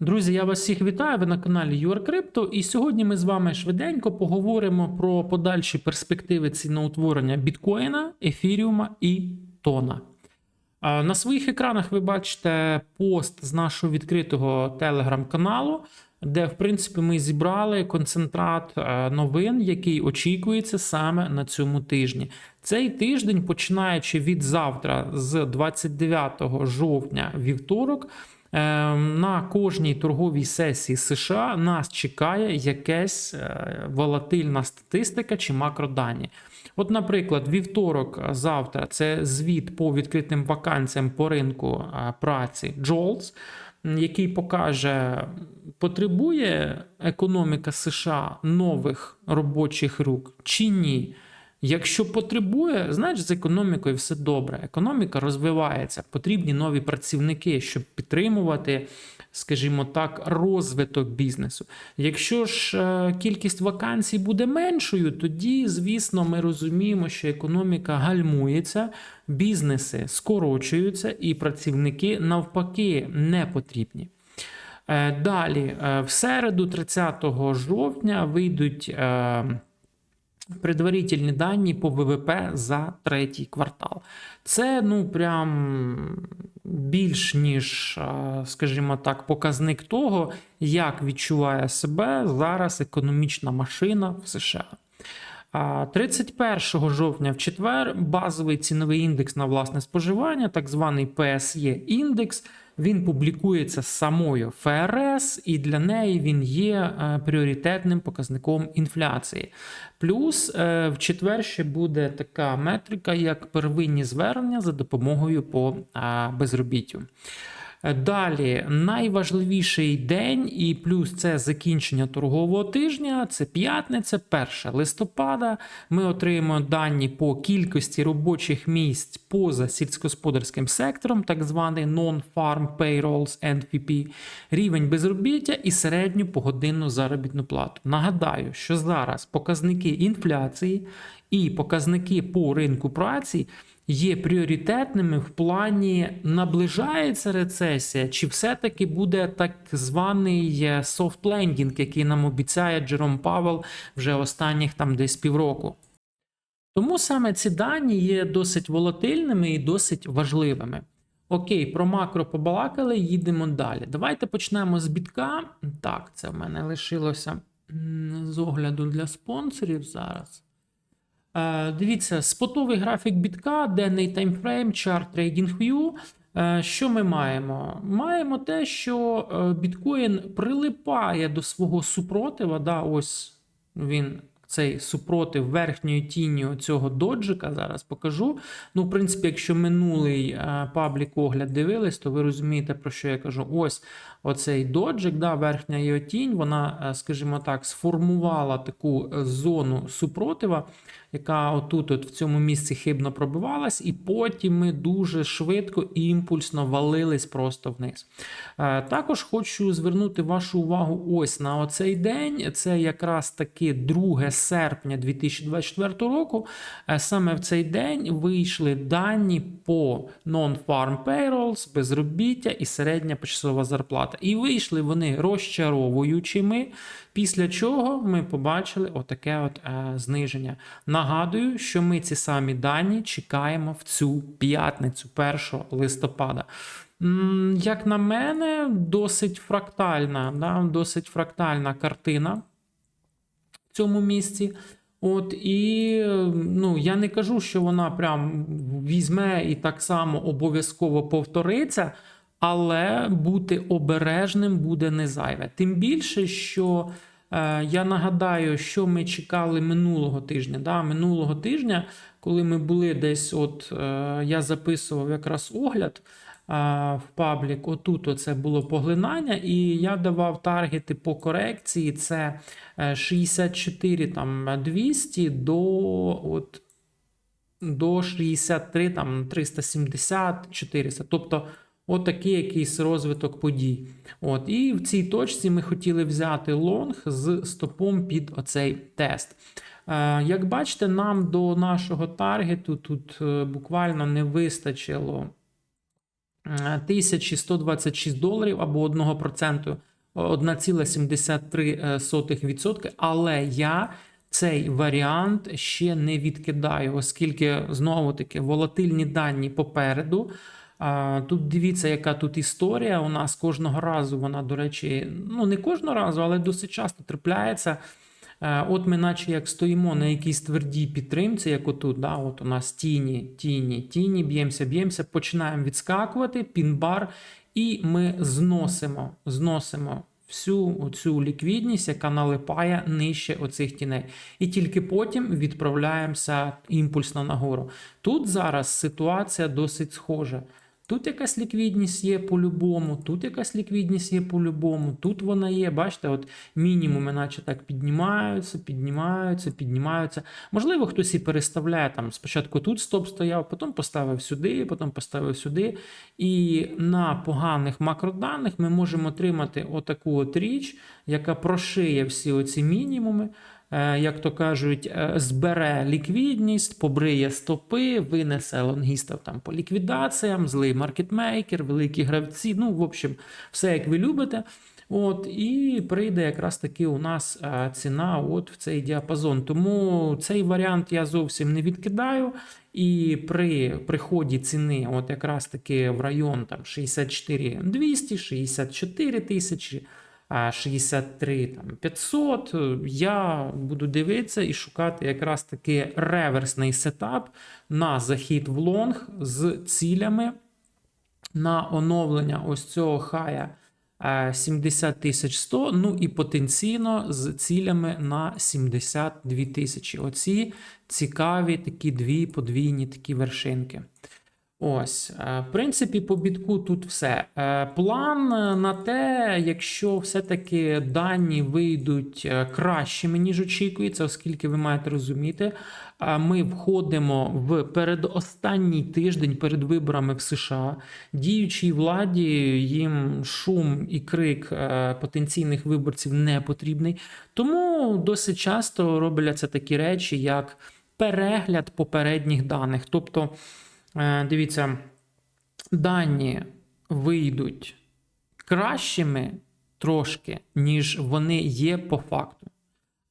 Друзі, я вас всіх вітаю. Ви на каналі UrCrypto. І сьогодні ми з вами швиденько поговоримо про подальші перспективи ціноутворення біткоїна, ефіріума і тона. На своїх екранах ви бачите пост з нашого відкритого телеграм-каналу, де, в принципі, ми зібрали концентрат е, новин, який очікується саме на цьому тижні. Цей тиждень, починаючи від завтра, з 29 жовтня вівторок. Е, На кожній торговій сесії США нас чекає якась е, волатильна статистика чи макродані. От, наприклад, вівторок е, завтра це звіт по відкритим вакансіям по ринку е, праці м, який покаже, потребує економіка США нових робочих рук чи ні. Якщо потребує, значить з економікою все добре. Економіка розвивається, потрібні нові працівники, щоб підтримувати, скажімо так, розвиток бізнесу. Якщо ж е, кількість вакансій буде меншою, тоді, звісно, ми розуміємо, що економіка гальмується, бізнеси скорочуються, і працівники навпаки не потрібні. Е, Далі, е, в середу, 30 жовтня, вийдуть. Е, предварительні дані по ВВП за третій квартал. Це ну прям більш ніж, скажімо так, показник того, як відчуває себе зараз економічна машина в США. А 31 жовтня в четвер базовий ціновий індекс на власне споживання, так званий PSE індекс, він публікується самою ФРС, і для неї він є е, пріоритетним показником інфляції. Плюс е, в четвер ще буде така метрика, як первинні звернення за допомогою по безробіттю. Далі найважливіший день, і плюс це закінчення торгового тижня. Це п'ятниця, 1 листопада. Ми отримаємо дані по кількості робочих місць поза сільськогосподарським сектором, так званий Non-Farm Payrolls NFP, рівень безробіття і середню погодинну заробітну плату. Нагадаю, що зараз показники інфляції і показники по ринку праці є пріоритетними в плані наближається рецесія, чи все-таки буде так званий landing, який нам обіцяє Джером Павел вже останніх там десь півроку. Тому саме ці дані є досить волатильними і досить важливими. Окей, про макро побалакали, їдемо далі. Давайте почнемо з бітка. Так, це в мене лишилося з огляду для спонсорів зараз. Е, Дивіться, спотовий графік бітка, денний таймфрейм, чарт TradingView. Е, Що ми маємо? Маємо те, що е, біткоін прилипає до свого супротива. Да, ось він. Цей супротив верхньої тіні цього доджика зараз покажу. Ну, в принципі, якщо минулий паблік огляд дивились, то ви розумієте, про що я кажу. Ось оцей доджик, да, верхня його тінь, вона, скажімо так, сформувала таку зону супротива, яка отут, от в цьому місці хибно пробивалась, і потім ми дуже швидко і імпульсно валились просто вниз. Е, Також хочу звернути вашу увагу ось на оцей день. Це якраз таки 2 серпня 2024 року. Е, Саме в цей день вийшли дані по non-farm payrolls, безробіття і середня почасова зарплата. І вийшли вони розчаровуючими. Після чого ми побачили отаке от е, зниження. Нагадую, що ми ці самі дані чекаємо в цю п'ятницю, 1 листопада. Як на мене, досить фрактальна, да, досить фрактальна картина в цьому місці. От і ну я не кажу, що вона прям візьме і так само обов'язково повториться, але бути обережним буде не зайве. Тим більше, що я нагадаю, що ми чекали минулого тижня. Да? Минулого тижня, коли ми були десь, от е, я записував якраз огляд. В паблік, отут оце було поглинання, і я давав таргети по корекції. Це е, 64 там 200 до от до 63, там 370, 400. Тобто, от такий якийсь розвиток подій. От, і в цій точці ми хотіли взяти лонг з стопом під оцей тест. Е, Як бачите, нам до нашого таргету тут е, буквально не вистачило е, 1126 доларів або 1%. 1,73%, але я цей варіант ще не відкидаю, оскільки знову таки волатильні дані попереду. Тут дивіться, яка тут історія. У нас кожного разу вона, до речі, ну не кожного разу, але досить часто трапляється. Е, От ми, наче як стоїмо на якійсь твердій підтримці, як отут, да, от у нас тіні, тіні, тіні, б'ємося, б'ємося, починаємо відскакувати, пін-бар, і ми зносимо, зносимо всю цю ліквідність, яка налипає нижче оцих тіней. І тільки потім відправляємося імпульсно нагору. Тут зараз ситуація досить схожа. Тут якась ліквідність є по-любому, тут якась ліквідність є по-любому, тут вона є. Бачите, от мінімуми, наче так піднімаються, піднімаються, піднімаються. Можливо, хтось і переставляє там. Спочатку тут стоп стояв, потім поставив сюди, потім поставив сюди. І на поганих макроданих ми можемо отримати отаку от річ, яка прошиє всі оці мінімуми. Е, Як то кажуть, е, збере ліквідність, побриє стопи, винесе лонгістів там по ліквідаціям, злий маркетмейкер, великі гравці. Ну, в общем, все як ви любите. От, і прийде якраз таки у нас е, ціна от в цей діапазон. Тому цей варіант я зовсім не відкидаю. І при приході ціни, от якраз таки в район там 64 200, 64 тисячі. А 63 там 500, я буду дивитися і шукати якраз таки реверсний сетап на захід в лонг з цілями на оновлення ось цього хая е, 70 100, ну і потенційно з цілями на 72 тисячі. Оці цікаві такі дві подвійні такі вершинки. Ось, е, в принципі, по бітку тут все. Е, План на те, якщо все-таки дані вийдуть е, кращими, ніж очікується, оскільки ви маєте розуміти, е, ми входимо в передостанній тиждень перед виборами в США. Діючій владі їм шум і крик е, потенційних виборців не потрібний. Тому досить часто робляться такі речі, як перегляд попередніх даних. Тобто. Е, Дивіться, дані вийдуть кращими трошки, ніж вони є по факту.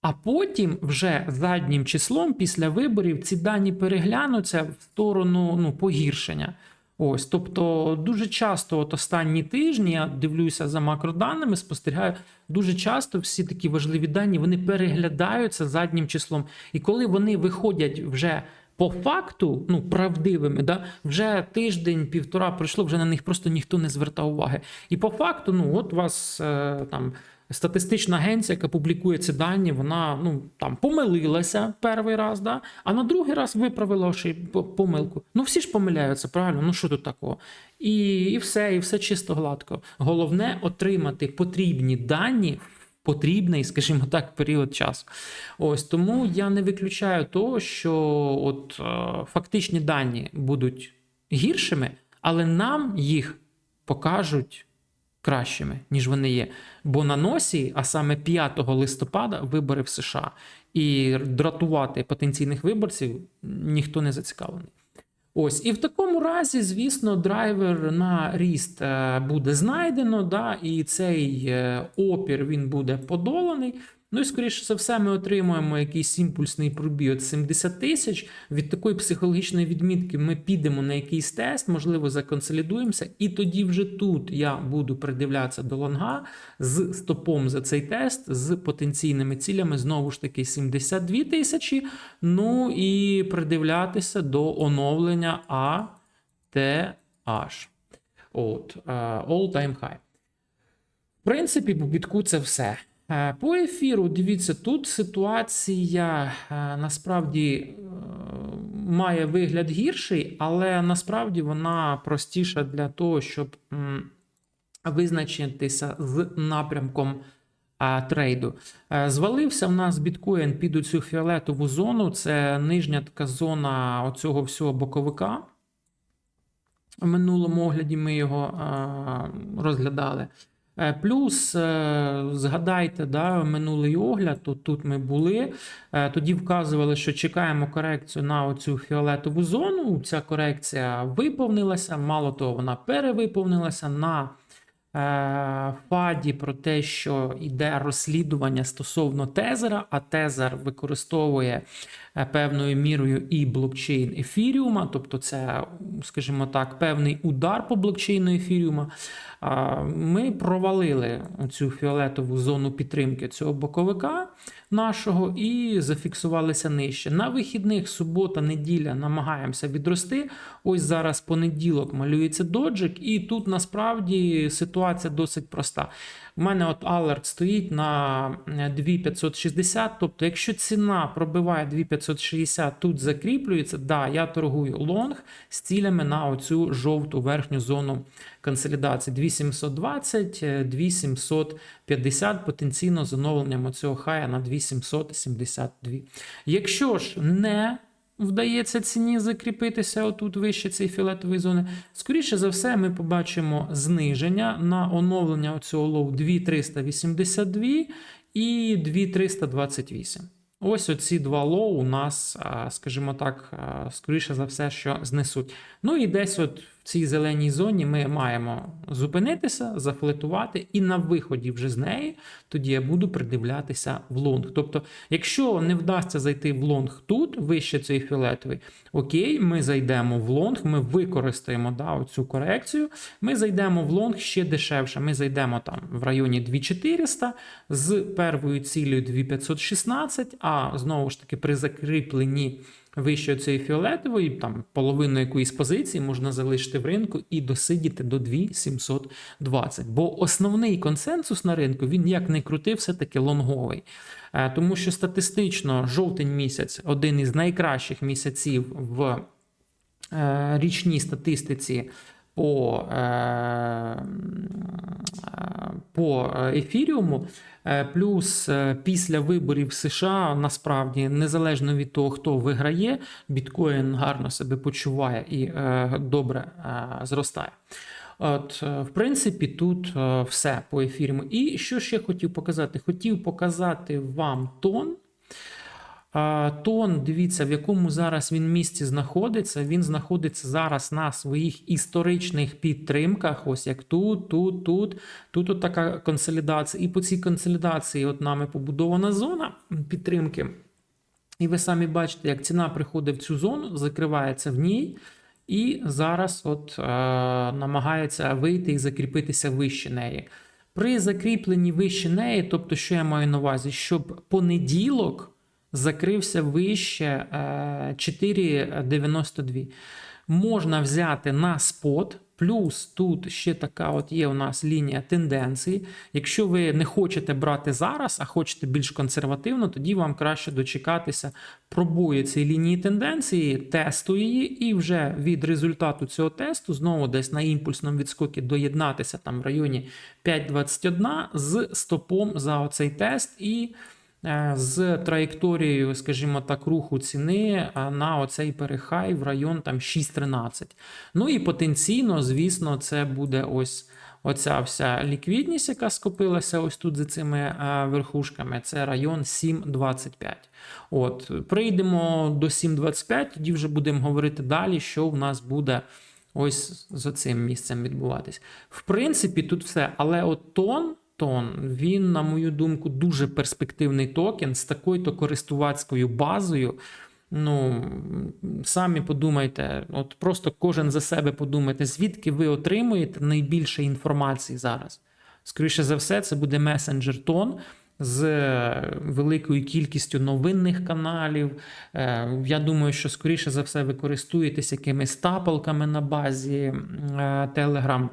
А потім вже заднім числом після виборів ці дані переглянуться в сторону ну, погіршення. Ось, тобто, дуже часто, от останні тижні, я дивлюся за макроданими, спостерігаю, дуже часто всі такі важливі дані вони переглядаються заднім числом. І коли вони виходять вже по факту, ну правдивими, да, вже тиждень, півтора пройшло, вже на них просто ніхто не звертав уваги. І по факту, ну от вас е, там. Статистична агенція, яка публікує ці дані, вона ну там помилилася перший раз, да, а на другий раз виправила ошиб- помилку. Ну всі ж помиляються, правильно? Ну що тут такого? І, і все, і все чисто гладко. Головне отримати потрібні дані потрібний, скажімо так, період часу. Ось тому я не виключаю того, що от е, фактичні дані будуть гіршими, але нам їх покажуть кращими, ніж вони є. Бо на носі, а саме 5 листопада, вибори в США, і дратувати потенційних виборців ніхто не зацікавлений. Ось, і в такому разі, звісно, драйвер на ріст е, буде знайдено, да, і цей е, опір він буде подоланий. Ну і скоріше за все, ми отримуємо якийсь імпульсний пробій от 70 тисяч. Від такої психологічної відмітки ми підемо на якийсь тест, можливо, законсолідуємося, і тоді вже тут я буду придивлятися до лонга з стопом за цей тест, з потенційними цілями, знову ж таки, 72 тисячі. Ну і придивлятися до оновлення ATH. От, е, all time high. В принципі, по бітку це все. Е, По ефіру, дивіться, тут ситуація е, насправді е, має вигляд гірший, але насправді вона простіша для того, щоб визначитися з напрямком трейду. Звалився в нас біткоін під цю фіолетову зону. Це нижня така зона оцього всього боковика. В минулому огляді ми його розглядали. Е, Плюс, е, згадайте, да, минулий огляд, тут, тут ми були. е, Тоді вказували, що чекаємо корекцію на оцю фіолетову зону. Ця корекція виповнилася, мало того, вона перевиповнилася на ФАДі про те, що йде розслідування стосовно тезера, а тезер використовує певною мірою і блокчейн ефіріума, тобто це, скажімо так, певний удар по блокчейну ефіріума. Ми провалили цю фіолетову зону підтримки цього боковика нашого і зафіксувалися нижче. На вихідних субота, неділя намагаємося відрости. Ось зараз понеділок малюється доджик, і тут насправді ситуація досить проста. У мене от алерт стоїть на 2560. Тобто, якщо ціна пробиває 2560, тут закріплюється, да, я торгую лонг з цілями на оцю жовту верхню зону консолідації 2720, 2750 потенційно з оновленням оцього хая на 2772. Якщо ж не вдається ціні закріпитися отут вище цієї фіолетової зони, скоріше за все, ми побачимо зниження на оновлення цього лоу 2382 і 2328. Ось оці два лоу у нас, скажімо так, скоріше за все, що знесуть. Ну і десь от цій зеленій зоні ми маємо зупинитися, зафлетувати, і на виході вже з неї тоді я буду придивлятися в лонг. Тобто, якщо не вдасться зайти в лонг тут, вище цієї фіолетової, окей, ми зайдемо в лонг, ми використаємо да, оцю корекцію, ми зайдемо в лонг ще дешевше. Ми зайдемо там в районі 2400 з первою цілею 2516, а знову ж таки при закріпленні вище цієї фіолетової, там половину якоїсь позиції можна залишити в ринку і досидіти до 2720. Бо основний консенсус на ринку він як не крути, все-таки лонговий. Е, тому що статистично жовтень місяць один із найкращих місяців в е, річній статистиці по е, по ефіріуму. Е, плюс е, після виборів США насправді незалежно від того, хто виграє, біткоін гарно себе почуває і добре зростає. От, В принципі, тут все по ефіру. І що ще хотів показати? Хотів показати вам тон. Тон, дивіться, в якому зараз він місці знаходиться. Він знаходиться зараз на своїх історичних підтримках. Ось як тут, тут, тут. Тут от така консолідація. І по цій консолідації от нами побудована зона підтримки. І ви самі бачите, як ціна приходить в цю зону, закривається в ній. І зараз от е, намагається вийти і закріпитися вище неї. При закріпленні вище неї, тобто, що я маю на увазі, щоб понеділок закрився вище 4,92. Е, Можна взяти на спот. Плюс тут ще така от є у нас лінія тенденції. Якщо ви не хочете брати зараз, а хочете більш консервативно, тоді вам краще дочекатися пробою цієї лінії тенденції, тесту її, і вже від результату цього тесту знову десь на імпульсному відскокі доєднатися там в районі 5,21 з стопом за оцей тест. і з траєкторією, скажімо так, руху ціни е, на оцей перехай в район там 6,13. Ну і потенційно, звісно, це буде ось. Оця вся ліквідність, яка скопилася ось тут за цими е, верхушками, це район 7,25. От, Прийдемо до 7,25, тоді вже будемо говорити далі, що в нас буде ось за цим місцем відбуватись. В принципі, тут все. Але от тон тон. Він, на мою думку, дуже перспективний токен з такою-то користувацькою базою. Ну, самі подумайте, от просто кожен за себе подумайте, звідки ви отримуєте найбільше інформації зараз. Скоріше за все, це буде месенджер тон. З великою кількістю новинних каналів. Е, я думаю, що скоріше за все ви користуєтесь якимись тапалками на базі е, Telegram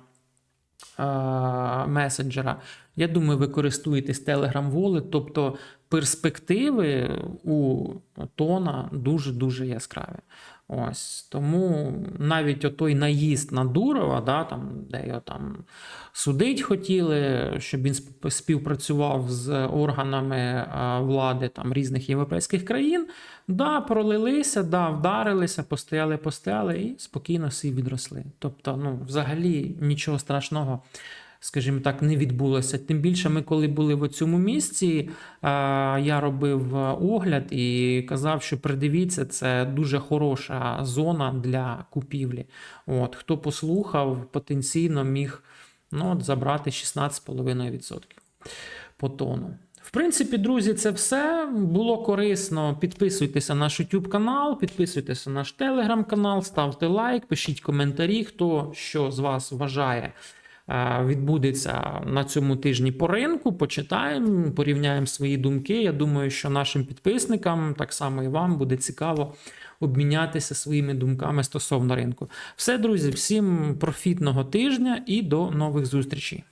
месенджера. Я думаю, ви користуєтесь Telegram Wallet, тобто перспективи у тона дуже-дуже яскраві. Ось Тому навіть отой наїзд на Дурова, да, там, де його там судить хотіли, щоб він співпрацював з органами влади там, різних європейських країн, да, пролилися, да, вдарилися, постояли, постояли і спокійно всі відросли. Тобто, ну, взагалі нічого страшного скажімо так, не відбулося. Тим більше, ми, коли були в цьому місці, я робив огляд і казав, що придивіться, це дуже хороша зона для купівлі. От, Хто послухав, потенційно міг. Ну, от забрати 16,5% по тону. В принципі, друзі, це все. Було корисно. Підписуйтеся на наш YouTube канал, підписуйтеся на наш Telegram канал, ставте лайк, пишіть коментарі, хто що з вас вважає. Е, Відбудеться на цьому тижні по ринку. Почитаємо, порівняємо свої думки. Я думаю, що нашим підписникам, так само і вам, буде цікаво обмінятися своїми думками стосовно ринку. Все, друзі, всім профітного тижня і до нових зустрічей.